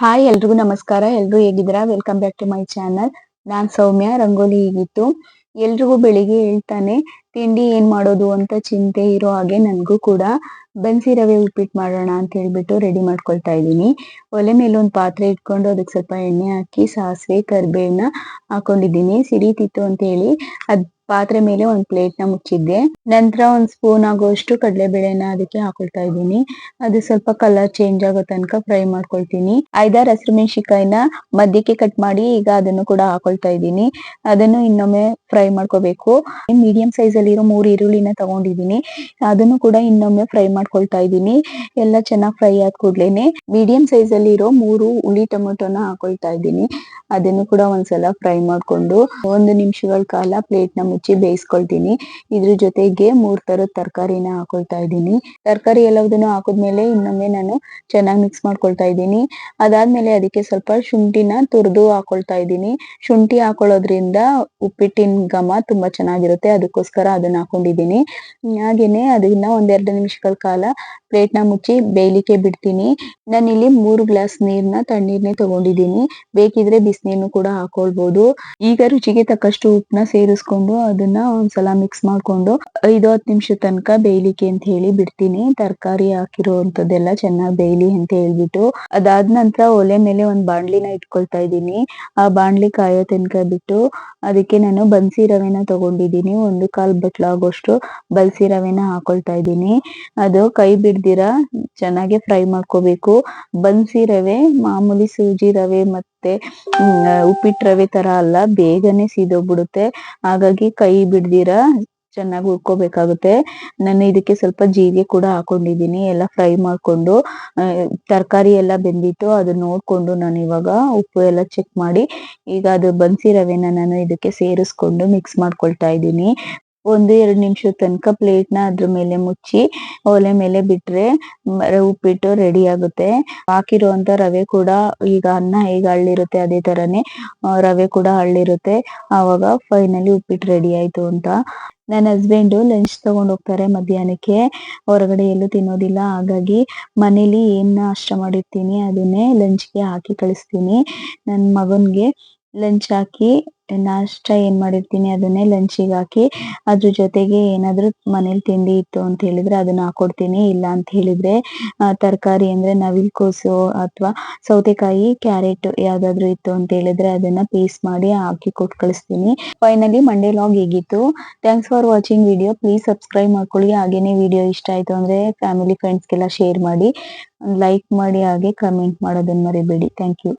Hi ಎಲ್ರಿಗೂ ನಮಸ್ಕಾರ. ಎಲ್ರು ಹೇಗಿದ್ದೀರಾ? Welcome back to my channel ನಾನ್ ಸೌಮ್ಯ, ರಂಗೋಲಿ ಹೀಗಿತ್ತು. ಎಲ್ರಿಗೂ ಬೆಳಿಗ್ಗೆ ಹೇಳ್ತಾನೆ, ತಿಂಡಿ ಏನ್ ಮಾಡೋದು ಅಂತ ಚಿಂತೆ ಇರೋ ಹಾಗೆ ನನ್ಗೂ ಕೂಡ. ಬನ್ಸಿ ರವೆ ಉಪ್ಪಿಟ್ಟು ಮಾಡೋಣ ಅಂತ ಹೇಳ್ಬಿಟ್ಟು ರೆಡಿ ಮಾಡ್ಕೊಳ್ತಾ ಇದ್ದೀನಿ. ಒಲೆ ಮೇಲೆ ಒಂದು ಪಾತ್ರೆ ಇಟ್ಕೊಂಡು ಅದಕ್ಕೆ ಸ್ವಲ್ಪ ಎಣ್ಣೆ ಹಾಕಿ, ಸಾಸಿವೆ ಕರಿಬೇವನ್ನ ಹಾಕೊಂಡಿದ್ದೀನಿ. ಸಿಡಿತಿತ್ತು ಅಂತ ಹೇಳಿ. ಅದ್ ಪಾತ್ರೆ ಮೇಲೆ ಒಂದ್ ಪ್ಲೇಟ್ನ ಮುಚ್ಚಿದ್ದೆ. ನಂತರ ಒಂದ್ ಸ್ಪೂನ್ ಆಗುವಷ್ಟು ಕಡಲೆಬೇಳೆನ ಅದಕ್ಕೆ ಹಾಕೊಳ್ತಾ ಇದ್ದೀನಿ. ಅದು ಸ್ವಲ್ಪ ಕಲರ್ ಚೇಂಜ್ ಆಗೋ ತನಕ ಫ್ರೈ ಮಾಡ್ಕೊಳ್ತೀನಿ. ಐದಾರ್ ಹಸಿರು ಮೆಣಸಿಕಾಯಿನ ಮಧ್ಯಕ್ಕೆ ಕಟ್ ಮಾಡಿ ಈಗ ಅದನ್ನು ಕೂಡ ಹಾಕೊಳ್ತಾ ಇದ್ದೀನಿ. ಅದನ್ನು ಇನ್ನೊಮ್ಮೆ ಫ್ರೈ ಮಾಡ್ಕೋಬೇಕು. ಮೀಡಿಯಂ ಸೈಜ್ ಅಲ್ಲಿ ಇರೋ ಮೂರು ಈರುಳ್ಳಿನ ತಗೊಂಡಿದ್ದೀನಿ. ಅದನ್ನು ಕೂಡ ಇನ್ನೊಮ್ಮೆ ಫ್ರೈ ಮಾಡ್ಕೊಳ್ತಾ ಇದ್ದೀನಿ. ಎಲ್ಲ ಚೆನ್ನಾಗಿ ಫ್ರೈ ಆದ ಕೂಡ್ಲೇನೆ ಮೀಡಿಯಂ ಸೈಜ್ ಅಲ್ಲಿ ಇರೋ ಮೂರು ಹುಳಿ ಟೊಮೆಟೊನ ಹಾಕೊಳ್ತಾ ಇದ್ದೀನಿ. ಅದನ್ನು ಕೂಡ ಒಂದ್ಸಲ ಫ್ರೈ ಮಾಡ್ಕೊಂಡು ಒಂದು ನಿಮಿಷಗಳ ಕಾಲ ಪ್ಲೇಟ್ನ ಮುಚ್ಚಿ ಬೇಯಿಸ್ಕೊಳ್ತೀನಿ. ಇದ್ರ ಜೊತೆಗೆ ಮೂರ್ ತರದ ತರಕಾರಿನ ಹಾಕೊಳ್ತಾ ಇದ್ದೀನಿ. ತರಕಾರಿ ಎಲ್ಲದನ್ನು ಹಾಕಿದ್ಮೇಲೆ ಇನ್ನೊಮ್ಮೆ ನಾನು ಚೆನ್ನಾಗಿ ಮಿಕ್ಸ್ ಮಾಡ್ಕೊಳ್ತಾ ಇದ್ದೀನಿ. ಅದಾದ್ಮೇಲೆ ಅದಕ್ಕೆ ಸ್ವಲ್ಪ ಶುಂಠಿನ ತುರಿದು ಹಾಕೊಳ್ತಾ ಇದ್ದೀನಿ. ಶುಂಠಿ ಹಾಕೊಳ್ಳೋದ್ರಿಂದ ಉಪ್ಪಿಟ್ಟಿನ ಘಮ ತುಂಬಾ ಚೆನ್ನಾಗಿರುತ್ತೆ. ಅದಕ್ಕೋಸ್ಕರ ಅದನ್ನ ಹಾಕೊಂಡಿದ್ದೀನಿ. ಹಾಗೇನೆ ಅದನ್ನ ಒಂದೆರಡು ನಿಮಿಷಗಳ ಕಾಲ ಪ್ಲೇಟ್ನ ಮುಚ್ಚಿ ಬೇಯಲಿಕ್ಕೆ ಬಿಡ್ತೀನಿ. ನಾನಿಲ್ಲಿ ಮೂರು ಗ್ಲಾಸ್ ನೀರ್ನ ತಣ್ಣೀರ್ನೇ ತಗೊಂಡಿದ್ದೀನಿ. ಬೇಕಿದ್ರೆ ಬಿಸಿನೀರ್ನು ಕೂಡ ಹಾಕೊಳ್ಬಹುದು ಈಗ ರುಚಿಗೆ ತಕ್ಕಷ್ಟು ಉಪ್ಪನ್ನ ಸೇರಿಸ್ಕೊಂಡು ಅದನ್ನ ಒಂದ್ಸಲ ಮಿಕ್ಸ್ ಮಾಡ್ಕೊಂಡು ಐದು ಹತ್ತು ನಿಮಿಷ ತನಕ ಬೇಯಲಿಕ್ಕೆ ಅಂತ ಹೇಳಿ ಬಿಡ್ತೀನಿ. ತರಕಾರಿ ಹಾಕಿರುವಂತದ್ದೆಲ್ಲ ಚೆನ್ನಾಗಿ ಬೇಯಲಿ ಅಂತ ಹೇಳ್ಬಿಟ್ಟು ಅದಾದ ನಂತರ ಒಲೆ ಮೇಲೆ ಒಂದ್ ಬಾಣ್ಲಿನ ಇಟ್ಕೊಳ್ತಾ ಇದ್ದೀನಿ. ಆ ಬಾಣ್ಲಿ ಕಾಯೋ ತನಕ ಬಿಟ್ಟು ಅದಕ್ಕೆ ನಾನು ಬನ್ಸಿ ರವೆನ ತಗೊಂಡಿದ್ದೀನಿ. ಒಂದು ಕಾಲ್ ಬಟ್ಲಾಗೋಷ್ಟು ಬಲ್ಸಿ ರವೆನ ಹಾಕೊಳ್ತಾ ಇದ್ದೀನಿ. ಅದು ಕೈ ಬಿಡ್ದಿರ? ಚೆನ್ನಾಗಿ ಫ್ರೈ ಮಾಡ್ಕೋಬೇಕು. ಬನ್ಸಿ ರವೆ, ಮಾಮೂಲಿ ಸೂಜಿ ರವೆ ಮತ್ತೆ ಉಪ್ಪಿಟ್ಟು ರವೆ ತರ ಅಲ್ಲ, ಬೇಗನೆ ಸೀದೋಗ್ಬಿಡುತ್ತೆ. ಹಾಗಾಗಿ ಕೈ ಬಿಡ್ದಿರ, ಚೆನ್ನಾಗಿ ಹುರ್ಕೋಬೇಕಾಗುತ್ತೆ. ನಾನು ಇದಕ್ಕೆ ಸ್ವಲ್ಪ ಜೀರಿಗೆ ಕೂಡ ಹಾಕೊಂಡಿದ್ದೀನಿ, ಎಲ್ಲ ಫ್ರೈ ಮಾಡ್ಕೊಂಡು. ತರಕಾರಿ ಎಲ್ಲ ಬೆಂದಿತ್ತು ಅದನ್ನ ನೋಡ್ಕೊಂಡು ನಾನು ಇವಾಗ ಉಪ್ಪು ಎಲ್ಲ ಚೆಕ್ ಮಾಡಿ, ಈಗ ಅದು ಬನ್ಸಿ ರವೆನ ನಾನು ಇದಕ್ಕೆ ಸೇರಿಸ್ಕೊಂಡು ಮಿಕ್ಸ್ ಮಾಡ್ಕೊಳ್ತಾ ಇದ್ದೀನಿ. ಒಂದು ಎರಡು ನಿಮಿಷ ತನಕ ಪ್ಲೇಟ್ ಅದ್ರ ಮೇಲೆ ಮುಚ್ಚಿ, ಒಲೆ ಮೇಲೆ ಬಿಟ್ರೆ ಉಪ್ಪಿಟ್ಟು ರೆಡಿ ಆಗುತ್ತೆ. ಹಾಕಿರುವಂತ ರವೆ ಕೂಡ ಈಗ ಅನ್ನ ಹೇಗೆ ಹಳ್ಳಿರುತ್ತೆ ಅದೇ ತರನೇ ರವೆ ಕೂಡ ಹಳ್ಳಿರುತ್ತೆ ಆವಾಗ ಫೈನಲಿ ಉಪ್ಪಿಟ್ಟು ರೆಡಿ ಆಯ್ತು ಅಂತ. ನನ್ನ ಹಸ್ಬೆಂಡ್ ಲಂಚ್ ತಗೊಂಡು ಹೋಗ್ತಾರೆ ಮಧ್ಯಾಹ್ನಕ್ಕೆ. ಹೊರಗಡೆ ಎಲ್ಲೂ ತಿನ್ನೋದಿಲ್ಲ. ಹಾಗಾಗಿ ಮನೇಲಿ ಏನ್ ನಾಷ್ಟ ಮಾಡಿರ್ತೀನಿ ಅದನ್ನೇ ಲಂಚ್ಗೆ ಹಾಕಿ ಕಳಿಸ್ತೀನಿ. ನನ್ನ ಮಗನ್ಗೆ ಲಂಚ್ ಹಾಕಿ, ನಾಷ್ಟ ಏನ್ ಮಾಡಿರ್ತೀನಿ ಅದನ್ನೇ ಲಂಚಿಗೆ ಹಾಕಿ, ಅದ್ರ ಜೊತೆಗೆ ಏನಾದ್ರು ಮನೇಲಿ ತಿಂಡಿ ಇತ್ತು ಅಂತ ಹೇಳಿದ್ರೆ ಅದನ್ನ ಹಾಕೊಡ್ತೀನಿ, ಇಲ್ಲ ಅಂತ ಹೇಳಿದ್ರೆ ತರಕಾರಿ ಅಂದ್ರೆ ನವಿಲ್ ಕೋಸು ಅಥವಾ ಸೌತೆಕಾಯಿ, ಕ್ಯಾರೆಟ್ ಯಾವ್ದಾದ್ರು ಇತ್ತು ಅಂತ ಹೇಳಿದ್ರೆ ಅದನ್ನ ಪೀಸ್ ಮಾಡಿ ಹಾಕಿ ಕೊಟ್ಟು ಕಳಿಸ್ತೀನಿ. ಫೈನಲಿ ಮಂಡೇ ಲಾಗ್ ಹೇಗಿತ್ತು? Thanks for watching video please subscribe ಮಾಡ್ಕೊಳ್ಳಿ. ಹಾಗೇನೆ ವಿಡಿಯೋ ಇಷ್ಟ ಆಯ್ತು ಅಂದ್ರೆ ಫ್ಯಾಮಿಲಿ ಫ್ರೆಂಡ್ಸ್ಗೆಲ್ಲ ಶೇರ್ ಮಾಡಿ ಲೈಕ್ ಮಾಡಿ, ಹಾಗೆ ಕಮೆಂಟ್ ಮಾಡೋದನ್ನ ಮರಿಬೇಡಿ. Thank you